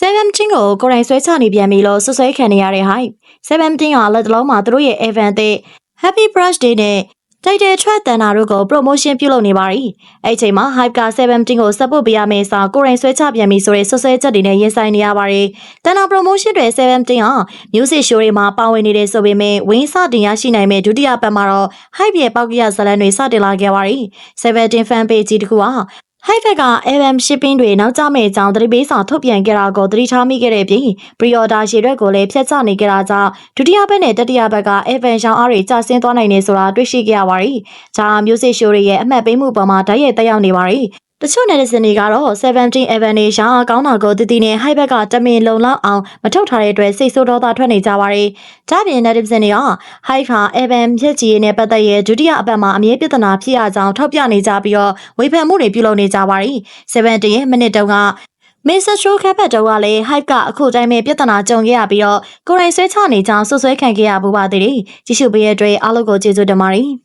17ကိုကိုယ်တိုင်ဆွဲချနေပြန်ပြီလို့ဆွဆွဲခံနေရတဲ့ hype 17ဟာလက်တလုံးမှာသူတို့ရဲ့ event တဲ့ Happy Birthday နဲ့ Title Track တန်တာတို့ကို promotion ပြုလုပ်နေပါရီအဲ့ဒီအချိန်မှာ hype က17ကို support ပေးရမယ့်အစားကိုယ်တိုင်ဆွဲချပြန်ပြီဆိုတဲ့ဆွဆွဲချက်တွေနဲ့ရင်ဆိုင်နေရပါတယ်တန်တာ promotion တွေ17ဟာ music show တွေမှာပါဝင်နေတဲ့ဆိုပေမဲ့ဝင်းစတင်ရရှိနိုင်မဲ့ဒုတိယပတ်မှာတော့ hype ရဲ့ပောက်ကရဇာတ်လမ်းတွေစတင်လာခဲ့ပါရီ17 fan page ကြီးတစ်ခု ဟာ Hype က album shipping တွေနောက်ကျမယ့်အကြောင်းသတိပေးစာထုတ်ပြန်ခဲ့တာကိုသတိထားမိခဲ့တဲ့အပြင် pre-order ရေရွက်ကိုလည်းဖျက်ချနေကြတာကြောင့်ဒုတိယဘက်နဲ့တတိယဘက်က album ရောင်းအားတွေကျဆင်းသွားနိုင်နေဆိုတာတွေ့ရှိခဲ့ရပါတယ်။ဒါဟာ music show တွေရဲ့အမှတ်ပေးမှုပေါ်မှာဓာတ်ရိုက်သက်ရောက်နေပါတယ်။ တချို့ netizen တွေကတော့17 event တွေရောင်းအားကောင်းတာကိုတည်တည်နဲ့ hype ဘက်ကတမင်လုံလောက်အောင်မထုတ်ထားတဲ့အတွက်စိတ်ဆိုးဒေါသထွက်နေကြပါတယ်။ဒါ့အပြင် netizen တွေက hype ဟာ event ဖြစ်ကြီးနဲ့ပတ်သက်ရဲ့ဒုတိယအပတ်မှာအမြဲပြဿနာဖြစ်ရကြောင်းထောက်ပြနေကြပြီးတော့ဝေဖန်မှုတွေပြုလုပ်နေကြပါတယ်။17ရဲ့မိနစ်တုန်းကမင်းစထရိုခက်ဖက်တော့ကလည်း hype ကအခုတိုင်းပဲပြဿနာကြုံခဲ့ရပြီးတော့ကိုယ်တိုင်ဆွဲချနေကြောင်းဆွဆွဲခံခဲ့ရပူပါသေးတယ်။ကြည့်ရှုပေးရတဲ့အတွက်အားလုံးကိုကျေးဇူးတင်ပါတယ်။